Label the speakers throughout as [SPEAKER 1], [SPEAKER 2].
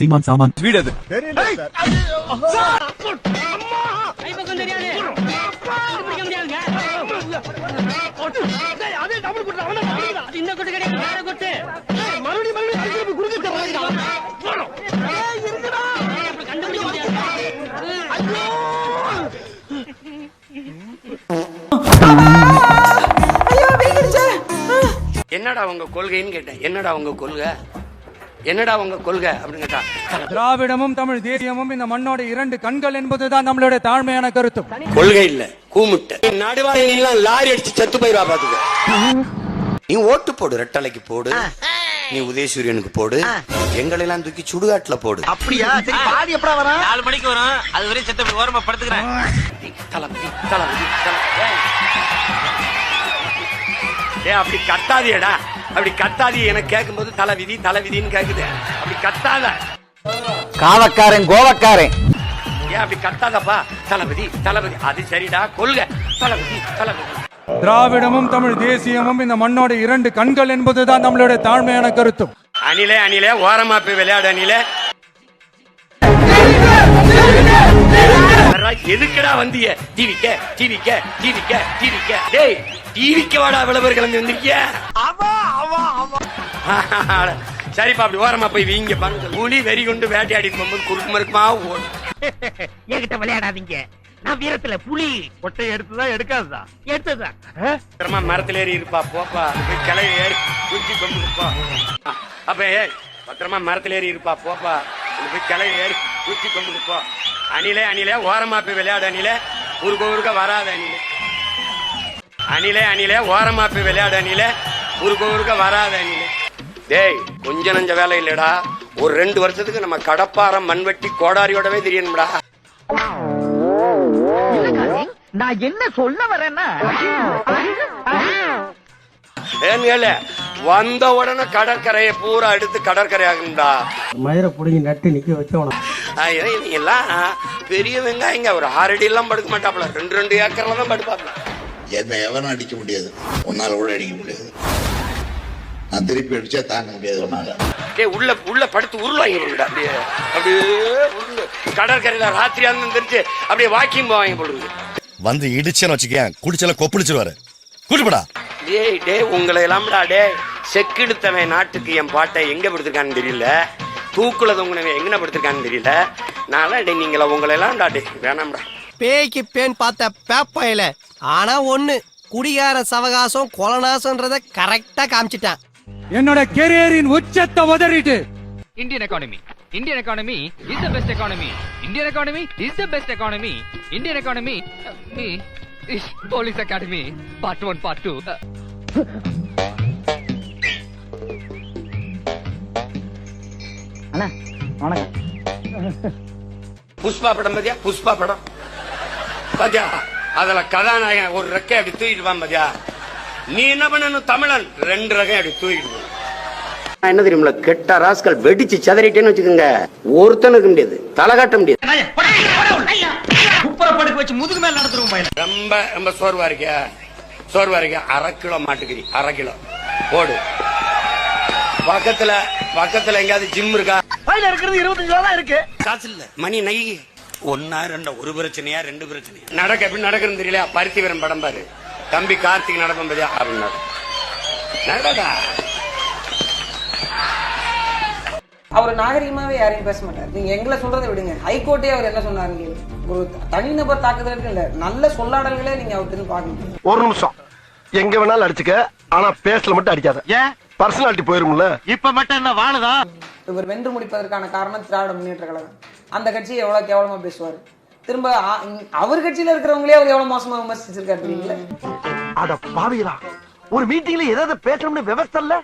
[SPEAKER 1] சீமான் சாமான்.
[SPEAKER 2] வீடு அது
[SPEAKER 3] இந்த கொட்டு கிடையாது வேற கொட்டு மறுபடியும் மறுபடியும் கண்டுபிடிக்க முடியாது
[SPEAKER 4] என்னடா உங்க கொள்கைன்னு கேட்டேன். என்னடா உங்க கொள்கை? என்னடா உங்க கொள்கை அப்படின்னு கேட்டா
[SPEAKER 5] திராவிடமும் தமிழ் தேசியமும் இந்த மண்ணோட இரண்டு கண்கள் என்பதுதான் நம்மளுடைய தாழ்மையான கருத்து.
[SPEAKER 4] கொள்கை இல்ல கூமுட்டை. நடுவாய் நீலாம் லாரி அடிச்சு செத்து போயிருவா பாத்துக்க. நீ ஓட்டு போடு ரெட்டலைக்கு போடு. நீ உதயசூரியனுக்கு போடு. எங்களை எல்லாம் தூக்கி சுடுகாட்டுல போடு.
[SPEAKER 6] அப்படியா? சரி பாதி எப்படா வரான்
[SPEAKER 7] நாலு மணிக்கு வரும். அது வரையும் செத்த ஓரமா படுத்துக்கிறேன்.
[SPEAKER 4] அப்படி கத்தாதியடா. அப்படி கத்தாதி எனக்கு கேட்கும்போது தலை விதி தலை விதின்னு கேக்குது. அப்படி கத்தாத.
[SPEAKER 6] காவக்காரன் கோவக்காரன்.
[SPEAKER 4] ஏன் அப்படி கத்தாதப்பா? தளபதி தளபதி. அது சரிடா கொள்கை. தளபதி தளபதி.
[SPEAKER 5] திராவிடமும் தமிழ் தேசியமும் இந்த மண்ணோட இரண்டு கண்கள் என்பதுதான் நம்மளுடைய தாழ்மையான கருத்து
[SPEAKER 4] அணிலே அணிலே ஓரமா போய் விளையாடு அணிலே. எதுக்குடா வந்திய? டிவிக்க டிவிக்க டிவிக்க டிவிக்க டேய் டிவிக்க வாடா விளம்பரம் கிளம்பி வந்திருக்கிய? சரிப்பா அப்படி ஓரமா போய் வீங்க பாருங்க. புலி வெறி கொண்டு வேட்டையாடி போகும்போது குறுக்கு மறுக்குமா ஓடும்.
[SPEAKER 7] என்கிட்ட விளையாடாதீங்க. நான் வீரத்துல புலி. கொட்டை எடுத்துதான் எடுக்காதுதான் எடுத்ததுதான்
[SPEAKER 4] பத்திரமா மரத்துல ஏறி இருப்பா போப்பா. போய் கிளை ஏறி குச்சி கொண்டு போ அப்ப ஏய், பத்திரமா மரத்துல ஏறி இருப்பா போப்பா. போய் கிளை ஏறி குச்சி கொண்டு போ அணிலே அணிலே ஓரமா போய் விளையாடு அணிலே. உருக்க உருக்க வராத அணிலே. அணிலே அணிலே ஓரமா போய் விளையாடு அணிலே உருக்க உருக்க வராத அணிலே டேய் கொஞ்ச நஞ்ச வேலை இல்லடா ஒரு ரெண்டு வருஷத்துக்கு நம்ம கடப்பாரம் மண்வெட்டி கோடாரியோடவே தெரியணும்டா
[SPEAKER 6] நான் என்ன சொல்ல வரேன்னா
[SPEAKER 4] ஏன்னு கேளு, வந்த உடனே கடற்கரையை பூரா எடுத்து கடற்கரை ஆகும்டா
[SPEAKER 8] மயிரை பிடிங்கி நட்டு நிக்க வச்சவன
[SPEAKER 4] எல்லாம் பெரிய வெங்காயங்க ஒரு ஆறடி எல்லாம் படுக்க மாட்டாப்ல ரெண்டு ரெண்டு ஏக்கர்ல தான் படுப்பாப்ல
[SPEAKER 9] என்னை எவனும் அடிக்க முடியாது. உன்னால கூட அடிக்க முடியாது. நான் திருப்பி அடிச்சா தாங்க முடியாது உன்னால.
[SPEAKER 4] டேய் உள்ள உள்ள படுத்து உருளாங்க அப்படியே. அப்படியே கடற்கரையில ராத்திரியா இருந்து தெரிஞ்சு அப்படியே வாக்கிங் போவாங்க போடுறது.
[SPEAKER 10] வந்து இடிச்சேன்னு வச்சுக்கேன் குடிச்சல கொப்பளிச்சிருவாரு. கூட்டுப்படா
[SPEAKER 4] டேய் டேய் உங்களை எல்லாம்டா டேய். செக்கெடுத்தவன் நாட்டுக்கு என் பாட்டை எங்க படுத்திருக்கான்னு தெரியல. தூக்குல தொங்குனவன் எங்கன படுத்திருக்கான்னு தெரியல. நான் டேய் நீங்கள உங்களை எல்லாம்டா டேய். வேணாம்டா.
[SPEAKER 6] பேய்க்கு பேன் பார்த்த பேப்பாயில ஆனா ஒண்ணு குடிகார சவகாசம் கொலநாசன்றத கரெக்டா காமிச்சிட்டான்.
[SPEAKER 5] என்னோட கெரியரின் உச்சத்தை உதறிட்டு.
[SPEAKER 7] Indian economy Indian economy is the best economy Indian economy is the best economy Indian economy me police academy part one part two
[SPEAKER 4] Pushpa படம் பாத்தியா? புஷ்பா படம். பாத்தியா? அதுல கதாநாயகன் ஒரு ரெக்கை அப்படி தூக்கிட்டு பாத்தியா நீ என்ன பண்ணணும்? தமிழன். ரெண்டு ரெக்கை அப்படி தூக்கிட்டு நான் என்ன தெரியுமில கெட்ட ராஸ்கல் வெடிச்சு சதறிட்டேன்னு வச்சுக்கோங்க. ஒருத்தனுக்கு முடியாது. தலை காட்ட முடியாது.
[SPEAKER 7] வச்சு முதுகு மேல நடத்துருவோம் பையன்.
[SPEAKER 4] ரொம்ப ரொம்ப சோர்வா இருக்கியா. சோர்வா இருக்கியா. அரை கிலோ மாட்டுக்கறி. அரை கிலோ. போடு. பக்கத்துல பக்கத்துல எங்கயாவது ஜிம் இருக்கா?
[SPEAKER 6] பையில இருக்கிறது இருபத்தஞ்சு ரூபா தான் இருக்கு.
[SPEAKER 4] காசு இல்ல. மணி நை ஒன்னா ரெண்டா ஒரு பிரச்சனையா ரெண்டு பிரச்சனையா? நடக்க எப்படி நடக்குன்னு தெரியல பருத்தி வீரன் படம் பாரு. தம்பி கார்த்திக் நடப்பம் பாத்தியா? அப்படின்னா நடடா
[SPEAKER 11] அவர் நாகரிகமாவே யாரையும் பேச மாட்டார். நீங்க எங்களை சொல்றதை விடுங்க. ஹைகோர்ட்டே அவர் என்ன சொன்னாருங்க ஒரு தனிநபர் தாக்குதலுக்கு இல்ல? நல்ல சொல்லாடல்களே நீங்க அவர்கிட்ட பார்க்கணும்.
[SPEAKER 6] ஒரு நிமிஷம். எங்க வேணாலும் அடிச்சுக்க ஆனா பேசல மட்டும் அடிக்காத. ஏன்? பர்சனாலிட்டி போயிரும்ல.
[SPEAKER 7] இப்ப மட்டும் என்ன வாழுதா?
[SPEAKER 11] இவர் வென்று முடிப்பதற்கான காரணம் திராவிட முன்னேற்ற கழகம். அந்த கட்சியை எவ்வளவு கேவலமா பேசுவார்? திரும்ப அவர் கட்சியில இருக்கிறவங்களே அவர் எவ்வளவு மோசமா விமர்சிச்சிருக்காரு தெரியுங்களா?
[SPEAKER 6] அட பாவிகளா ஒரு மீட்டிங்ல ஏதாவது பேசணும்னு விவசாய இல்ல?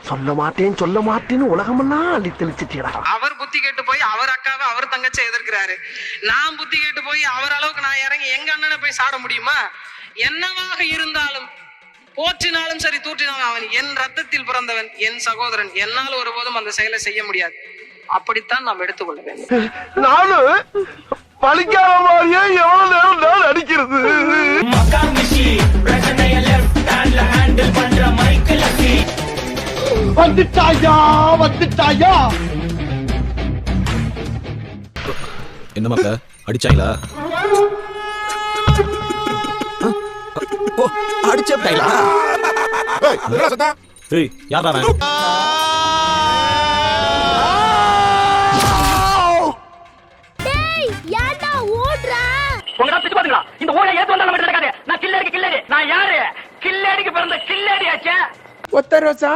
[SPEAKER 6] சொல்ல மாட்டேன் சொல்ல மாட்டேன்னு உலகமெல்லாம் அள்ளி தெளிச்சிட்டீடா
[SPEAKER 11] அவர் புத்தி கேட்டு போய் அவர் அக்காவை அவர் தங்கச்சி எதிர்க்கிறாரு. நான் புத்தி கேட்டு போய் அவர் அளவுக்கு நான் இறங்கி எங்க அண்ணனை போய் சாட முடியுமா? என்னவாக இருந்தாலும் போற்றினாலும் சரி தூற்றினாலும் அவன் என் ரத்தத்தில் பிறந்தவன் என் சகோதரன். என்னால் ஒருபோதும் அந்த செயலை செய்ய முடியாது. அப்படித்தான் நாம் எடுத்துக்கொள்ள வேண்டும்.
[SPEAKER 6] நானும் பழிக்காத மாதிரியே எவ்வளவு நேரம் நான் அடிக்கிறது? வந்துட்டாயா வந்துட்டாயா?
[SPEAKER 1] என்ன மாப்ள அடிச்சாங்களா? அடிச்சா ஏய் யாரா அவன்?
[SPEAKER 3] ஏன்டா ஓடுறா?
[SPEAKER 11] உங்கடா பிச்சு பாத்துக்கலாம் இந்த ஊரை ஏத்து வந்தாலும் மட்டும் இருக்காது. நான் கில்லடி கில்லடி. நான் யாரு? கில்லடிக்கு பிறந்த கில்லடி ஆச்சே
[SPEAKER 2] ஒத்த ரோசா?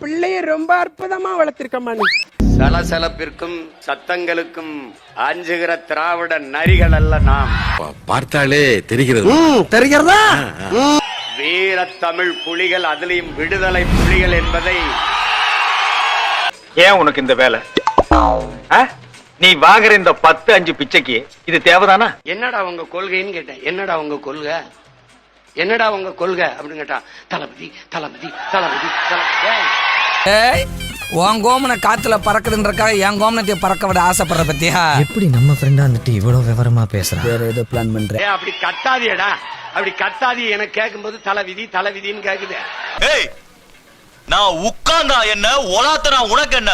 [SPEAKER 2] பிள்ளைய ரொம்ப அற்புதமா வளர்த்திருக்கம்மா நீ.
[SPEAKER 4] சலசலப்பிற்கும் சத்தங்களுக்கும் அஞ்சுகிற திராவிட நரிகள் அல்ல நாம்
[SPEAKER 10] பார்த்தாலே தெரிகிறது.
[SPEAKER 6] தெரிகிறதா?
[SPEAKER 4] வீர தமிழ் புலிகள் அதிலையும் விடுதலை புலிகள் என்பதை
[SPEAKER 3] ஏன் உனக்கு இந்த வேலை? நீ வாங்குற இந்த பத்து அஞ்சு பிச்சைக்கு இது தேவைதானா?
[SPEAKER 4] என்னடா உங்க கொள்கைன்னு கேட்டேன். என்னடா உங்க கொள்கை? என்னடா உங்க கொள்கை? அப்படின்னு கேட்டான் தளபதி தளபதி தளபதி தளபதி.
[SPEAKER 11] உன் கோமனை காத்துல பறக்குதுன்றக்காக என் கோமனத்தை பறக்க விட ஆசைப்படுற பத்தியா?
[SPEAKER 7] எப்படி நம்ம ஃப்ரெண்டா வந்துட்டு இவ்வளவு விவரமா பேசுறான் வேற ஏதோ பிளான் பண்ற.
[SPEAKER 4] ஏய், அப்படி கத்தாதியடா அப்படி கத்தாதி எனக்கு கேட்கும்போது தலைவிதி தலைவிதின்னு கேக்குது.
[SPEAKER 1] ஏய் நான் உட்கார்ந்தா என்ன ஒலாத்தனா உனக்கு என்ன.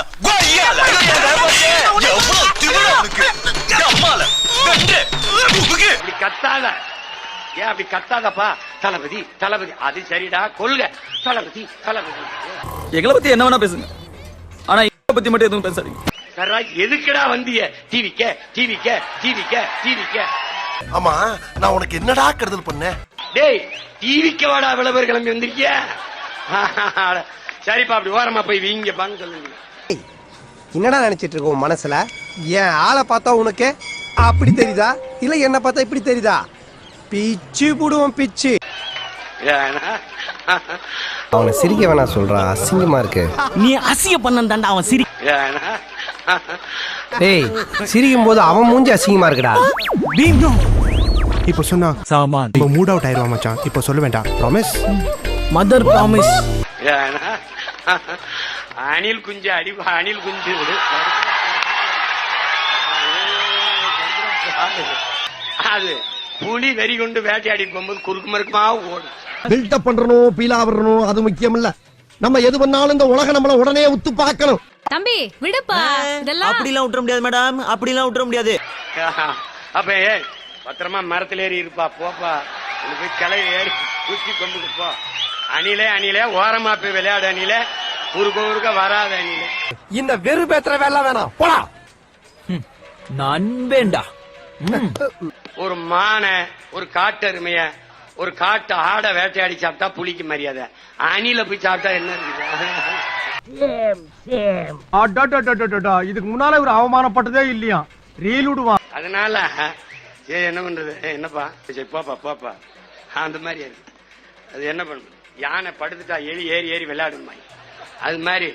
[SPEAKER 4] அப்படி கத்தாத. ஏன் அப்படி கத்தாதப்பா? தளபதி தளபதி. அது சரிடா. கொள்கை. தளபதி தளபதி.
[SPEAKER 1] எங்களை பத்தி என்ன வேணா பேசுங்க. ஆனா இவனை பத்தி மட்டும் எதுவும் பேசாதீங்க.
[SPEAKER 4] சரா எதுக்குடா வந்திய? டிவிக்க டிவிக்க டிவிக்க டிவிக்க
[SPEAKER 6] ஆமா நான் உனக்கு என்னடா கெடுதல் பண்ணேன்?
[SPEAKER 4] டேய் டிவிக்க வாடா விளம்பர கிளம்பி வந்திருக்கிய? சரிப்பா அப்படி ஓரமா போய் வீங்கப்பான்னு சொல்லுங்க.
[SPEAKER 2] என்னடா நினைச்சிட்டு இருக்க உன் மனசுல? என் ஆளை பார்த்தா உனக்கு அப்படி தெரியுதா? இல்ல என்ன பார்த்தா இப்படி தெரியுதா? பிச்சு புடுவோம் பிச்சு. அவனை சிரிக்க வேணாம் சொல்றான் அசிங்கமா இருக்கு.
[SPEAKER 11] நீ அசிய பண்ண தாண்டா அவன் சிரி
[SPEAKER 2] டேய் சிரிக்கும் போது அவன் மூஞ்சி அசிங்கமா இருக்குடா. இப்போ சொன்னா
[SPEAKER 5] சாமான்.
[SPEAKER 2] இப்போ மூட் அவுட் ஆயிருவா மச்சான். இப்போ சொல்ல வேண்டாம். ப்ராமிஸ்
[SPEAKER 11] மதர் ப்ராமிஸ்
[SPEAKER 4] அணில் குஞ்சு அடி அணில் குஞ்சு. அது புலி வெறி கொண்டு வேட்டையாடி போகும்போது குறுக்கு மறுக்குமா ஓடும்.
[SPEAKER 6] பில்டப் பண்றணும் பீலா வரணும் அது முக்கியம் இல்ல நம்ம எது பண்ணாலும் இந்த உலக நம்மள உடனே உத்து பார்க்கணும்.
[SPEAKER 3] தம்பி விடுப்பா. இதெல்லாம்
[SPEAKER 11] அப்படிலாம் விட்டுற முடியாது மேடம். அப்படிலாம் விட்டுற முடியாது.
[SPEAKER 4] அப்ப ஏய் பத்திரமா மரத்துல ஏறி இருப்பா போப்பா. உனக்கு போய் கிளை ஏறி குச்சி கொண்டு போ அணிலே அணிலே ஓரமா போய் விளையாடு அணிலே. குறுக்க குறுக்க வராத அணிலே.
[SPEAKER 6] இந்த வெறு பேத்துற வேலை வேணாம். போடா.
[SPEAKER 11] நண்பேண்டா
[SPEAKER 4] ஒரு மானை ஒரு காட்டெருமைய ஒரு காட்டு ஆடை வேட்டையாடி சாப்பிட்டா புலிக்கு மரியாதை. அணில போய் சாப்பிட்டா என்ன இருக்குது?
[SPEAKER 2] இதுக்கு முன்னால ஒரு அவமானப்பட்டதே இல்லையா? ரீல் விடுவான்.
[SPEAKER 4] அதனால சரி என்ன பண்றது? என்னப்பா? சரி போப்பா போப்பா அந்த மாதிரி இருக்கு. அது என்ன பண்ணும் யானை படுத்துட்டா எலி ஏறி ஏறி விளையாடுமா அது மாதிரி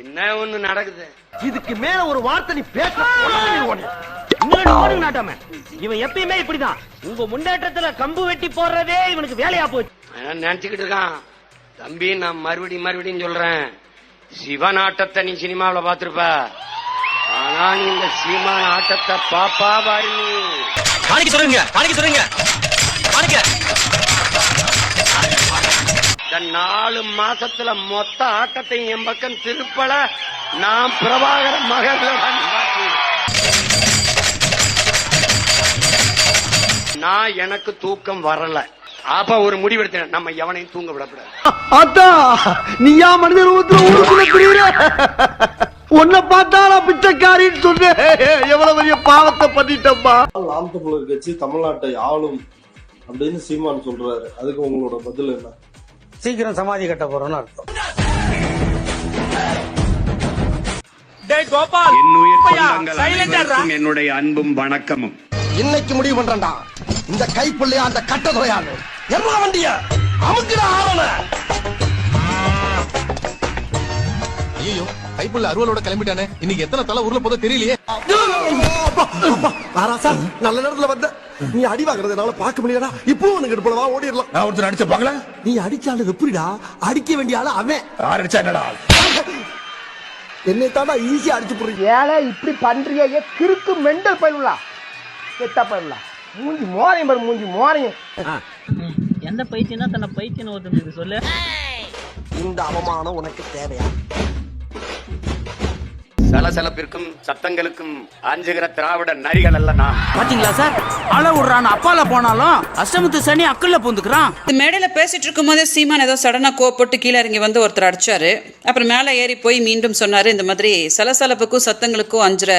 [SPEAKER 4] என்ன ஒண்ணு நடக்குது?
[SPEAKER 6] இதுக்கு மேல ஒரு வார்த்தை நீ பேச
[SPEAKER 3] நாட்டாம இவன் எப்பயுமே இப்படிதான். உங்க முன்னேற்றத்துல கம்பு வெட்டி போடுறதே இவனுக்கு வேலையா போச்சு.
[SPEAKER 4] நினைச்சுக்கிட்டு இருக்கான். தம்பி நான் மறுபடியும் மறுபடியும் சொல்றேன். சிவன் ஆட்டத்தை நீ சினிமாவுல பாத்திருப்ப ஆனா நீ இந்த சீமான் ஆட்டத்தை பாப்பா பாரு நீ.
[SPEAKER 1] காணிக்க சொல்லுங்க காணிக்க சொல்லுங்க. காணிக்க.
[SPEAKER 4] இந்த நாலு மாசத்துல மொத்த ஆட்டத்தையும் என் பக்கம் திருப்பல. நான் பிரபாகர மகன்ல நான் எனக்கு தூக்கம் வரல. அப்ப ஒரு முடிவெடுத்தேன். நம்ம எவனையும் தூங்க விடக்கூடாது.
[SPEAKER 6] அத்தா நீயா மனித ரூபத்துல உன்னை பார்த்தாலா பிச்சைக்காரின்னு சொன்னேன். எவ்வளவு பெரிய பாவத்தை பண்ணிட்டப்பா
[SPEAKER 8] நாம் தமிழர் கட்சி தமிழ்நாட்டை ஆளும் அப்படின்னு சீமான் சொல்றாரு. அதுக்கு உங்களோட பதில் என்ன?
[SPEAKER 2] சீக்கிரம் சமாதி கட்ட போறோம்னு அர்த்தம்.
[SPEAKER 4] என்னுடைய அன்பும் வணக்கமும்.
[SPEAKER 6] இன்னைக்கு முடிவு பண்றேன்டா. இந்த கைப்புள்ளையா அந்த கட்ட துறையாளு என்ன வண்டிய? அமுக்குடா ஆவல
[SPEAKER 1] ஐயோ கைப்புள்ள அருவலோட கிளம்பிட்டானே. இன்னைக்கு எத்தனை தலை ஊர்ல போதோ தெரியலையே.
[SPEAKER 6] நல்ல நேரத்துல வந்த. நீ அடி வாங்குறதுனால பார்க்க முடியாதா இப்போ உனக்கு எடுப்பா ஓடிடலாம்.
[SPEAKER 10] நான் ஒருத்தர் அடிச்ச பாக்கல
[SPEAKER 6] நீ அடிச்சாலும் எப்படிடா அடிக்க வேண்டிய ஆளு அவன்.
[SPEAKER 10] யார் அடிச்சா என்னடா?
[SPEAKER 6] என்னை தாண்டா ஈஸியா அடிச்சு போடுறீங்க. ஏழை இப்படி பண்றிய கிறுக்கு மெண்டல் பயிலுலா கெட்டா பயிலுலா மூஞ்சி மோரையும் பாரு மூஞ்சி மோரையும்.
[SPEAKER 11] எந்த பைத்தியனா தன்னை பைத்தியன் ஒருத்தன் சொல்லு.
[SPEAKER 6] இந்த அவமானம் உனக்கு தேவையா?
[SPEAKER 4] சலசலப்பிற்கும் சத்தங்களுக்கும் அஞ்சுகிற திராவிட நரிகள் அல்ல நாம்.
[SPEAKER 6] பாத்தீங்களா சார்? விடுறான் அப்பால போனாலும் அஷ்டமத்து சனி அக்கல்ல பூந்துக்கிறான்.
[SPEAKER 11] இந்த மேடையில பேசிட்டு இருக்கும் போதே சீமான் ஏதோ சடனா கோப்பட்டு கீழே இறங்கி வந்து ஒருத்தர் அடிச்சாரு. அப்புறம் மேலே ஏறி போய் மீண்டும் சொன்னாரு இந்த மாதிரி சலசலப்புக்கும் சத்தங்களுக்கும் அஞ்சுற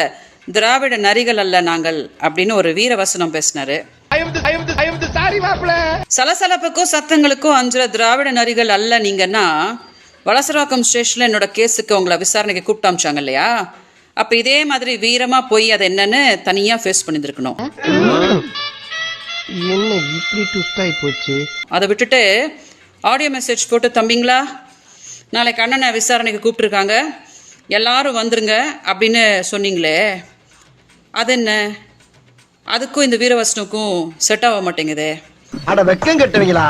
[SPEAKER 11] திராவிட நரிகள் அல்ல நாங்கள் அப்படின்னு ஒரு வீர வசனம் பேசினாரு சலசலப்புக்கும் சத்தங்களுக்கும் அஞ்சுற திராவிட நரிகள் அல்ல நீங்கன்னா வலசராக்கம் ஸ்டேஷன்ல என்னோட கேஸுக்கு உங்களை விசாரணைக்கு கூப்பிட்டு அமிச்சாங்க இல்லையா? அப்ப இதே மாதிரி வீரமா போய் அது என்னன்னு தனியா ஃபேஸ் பண்ணியிருக்கணும்
[SPEAKER 2] என்ன இப்படி ட்விஸ்ட் போச்சு?
[SPEAKER 11] அதை விட்டுட்டு ஆடியோ மெசேஜ் போட்டு தம்பிங்களா நாளைக்கு அண்ணனை விசாரணைக்கு கூப்பிட்ருக்காங்க எல்லாரும் வந்துருங்க அப்படின்னு சொன்னீங்களே. அது என்ன? அதுக்கும் இந்த வீரவசனுக்கும் செட் ஆக மாட்டேங்குதே.
[SPEAKER 6] அட வெக்கம் கட்டுவீங்களா?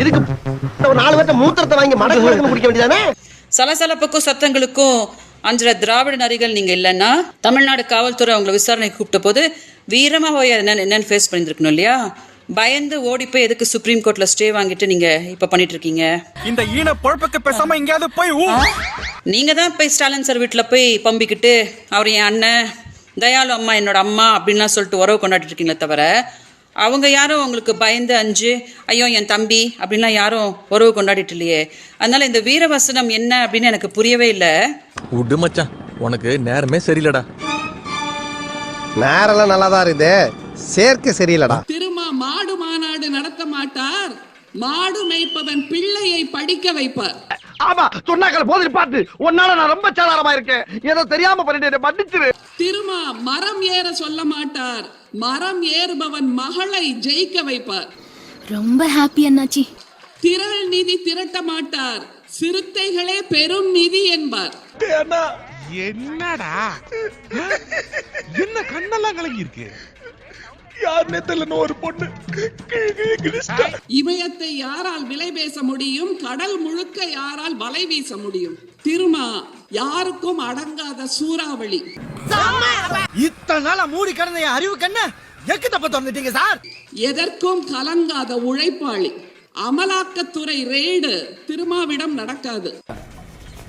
[SPEAKER 6] இதுக்கு ஒரு நாலு பேர்த்த மூத்திரத்தை வாங்கி மடக்கு மடக்கு குடிக்க வேண்டியதானே?
[SPEAKER 11] சலசலப்புக்கும் சத்தங்களுக்கும் அஞ்சுற திராவிட நரிகள் நீங்க இல்லைன்னா தமிழ்நாடு காவல்துறை அவங்களை விசாரணைக்கு கூப்பிட்ட போது வீரமா போய் என்னன்னு ஃபேஸ் பண்ணியிருக்கணும் இல்லையா? பயந்து ஓடி போய் எதுக்கு சுப்ரீம் கோர்ட்ல ஸ்டே வாங்கிட்டு நீங்க இப்ப பண்ணிட்டு இருக்கீங்க?
[SPEAKER 6] இந்த ஈன பொழப்புக்கு பேசாம எங்கேயாவது போய்
[SPEAKER 11] நீங்க தான் போய் ஸ்டாலின் சார் வீட்டில் போய் பம்பிக்கிட்டு அவர் என் அண்ணன் தயாளு அம்மா என்னோட அம்மா அப்படின்லாம் சொல்லிட்டு உறவு கொண்டாடிட்டு இருக்கீங்களே தவிர அவங்க யாரும் உங்களுக்கு பயந்து அஞ்சு ஐயோ என் தம்பி அப்படின்லாம் யாரும் உறவு கொண்டாடிட்டு இல்லையே. அதனால இந்த வீரவசனம் என்ன அப்படின்னு எனக்கு புரியவே இல்லை.
[SPEAKER 1] விடு மச்சான். உனக்கு நேரமே சரியில்லடா.
[SPEAKER 2] நேரெல்லாம் நல்லா தான் இருக்குது. சேர்க்கை சரியில்லடா.
[SPEAKER 11] திருமா மாடு மாநாடு நடத்த மாட்டார். மாடு மேய்ப்பவன் பிள்ளையை படிக்க வைப்பார்.
[SPEAKER 6] ஆமா சொன்னாக்கள் போதில் பார்த்து. உன்னால நான் ரொம்ப சாதாரமா இருக்கேன். ஏதோ தெரியாம பண்ணிட்டு மன்னிச்சிரு.
[SPEAKER 11] திருமா மரம் ஏற சொல்ல மாட்டார். மரம் ஏறுபவன் மகளை ஜெயிக்க வைப்பார்.
[SPEAKER 12] ரொம்ப ஹாப்பி அண்ணாச்சி.
[SPEAKER 11] திரள் நிதி திரட்ட மாட்டார். சிறுத்தைகளே பெரும் நிதி என்பார்.
[SPEAKER 6] என்னடா? என்ன கண்ணெல்லாம் கலங்கி இருக்கு யாருன்னே தெரியல ஒரு பொண்ணு?
[SPEAKER 11] இமயத்தை யாரால் விலை பேச முடியும்? கடல் முழுக்க யாரால் வலை வீச முடியும்? திருமா யாருக்கும் அடங்காத சூறாவளி.
[SPEAKER 6] இத்தனை நாளா மூடி கிடந்த என் அறிவு கண்ண எக்கு தப்ப திறந்துட்டீங்க சார்?
[SPEAKER 11] எதற்கும் கலங்காத உழைப்பாளி. அமலாக்கத்துறை ரெய்டு திருமாவிடம் நடக்காது.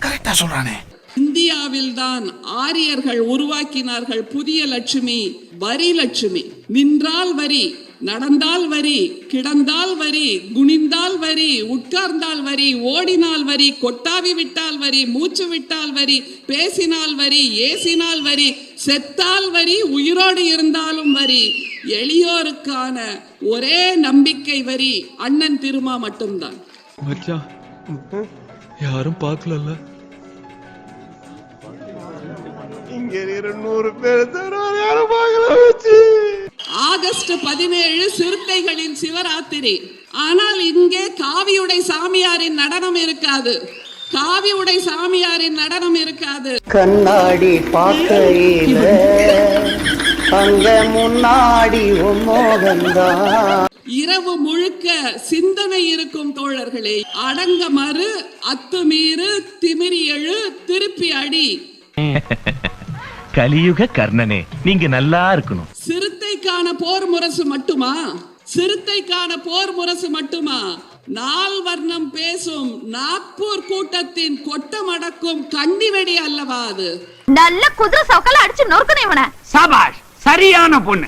[SPEAKER 6] கரெக்டா சொல்றானே.
[SPEAKER 11] இந்தியாவில்தான் ஆரியர்கள் உருவாக்கினார்கள் புதிய லட்சுமி. வரி லட்சுமி. நின்றால் வரி நடந்தால் வரி கிடந்தால் வரி குனிந்தால் வரி உட்கார்ந்தால் வரி ஓடினால் வரி கொட்டாவி விட்டால் வரி மூச்சு விட்டால் வரி பேசினால் வரி ஏசினால் வரி செத்தால் வரி உயிரோடு இருந்தாலும் வரி. எளியோருக்கான ஒரே நம்பிக்கை வரி அண்ணன் திருமா மட்டும்தான்.
[SPEAKER 5] மச்சான் யாரும் பார்க்கலல்ல?
[SPEAKER 6] இங்க நூறு பேர் பார்க்கல வச்சு
[SPEAKER 11] ஆகஸ்ட் பதினேழு சிறுத்தைகளின் சிவராத்திரி. ஆனால் இங்கே காவியுடை சாமியாரின் நடனம் இருக்காது. காவியுடை சாமியாரின் நடனம் இருக்காது.
[SPEAKER 6] கண்ணாடி பார்க்கையில அங்க முன்னாடி
[SPEAKER 11] இரவு முழுக்க சிந்தனை இருக்கும் தோழர்களே அடங்க மறு அத்துமீறு திமிரி எழு திருப்பி அடி.
[SPEAKER 3] கலியுக கர்ணனே நீங்க நல்லா இருக்கணும்.
[SPEAKER 11] சிறுத்தைக்கான போர் முரசு மட்டுமா? சிறுத்தைக்கான போர் முரசு மட்டுமா? நால் வர்ணம் பேசும் நாக்பூர் கூட்டத்தின் கொட்டம் அடக்கும் கண்ணி வெடி அல்லவா அது?
[SPEAKER 12] நல்ல குதிரை சவுக்கல அடிச்சு நொறுக்கணும் இவனை.
[SPEAKER 4] சபாஷ் சரியான பொண்ணு.